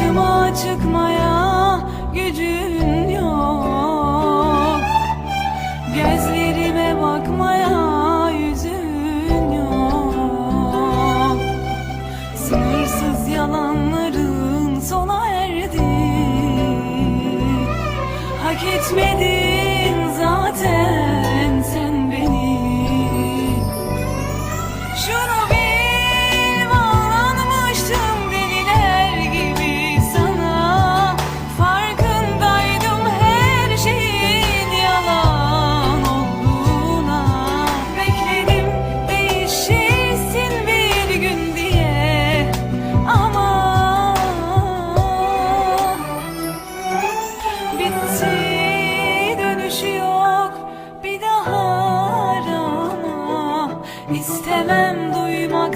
Karşıma çıkmaya gücün yok. Gözlerime bakmaya yüzün yok. Sınırsız yalanların sona erdi. Hak etmedi İstemem duymak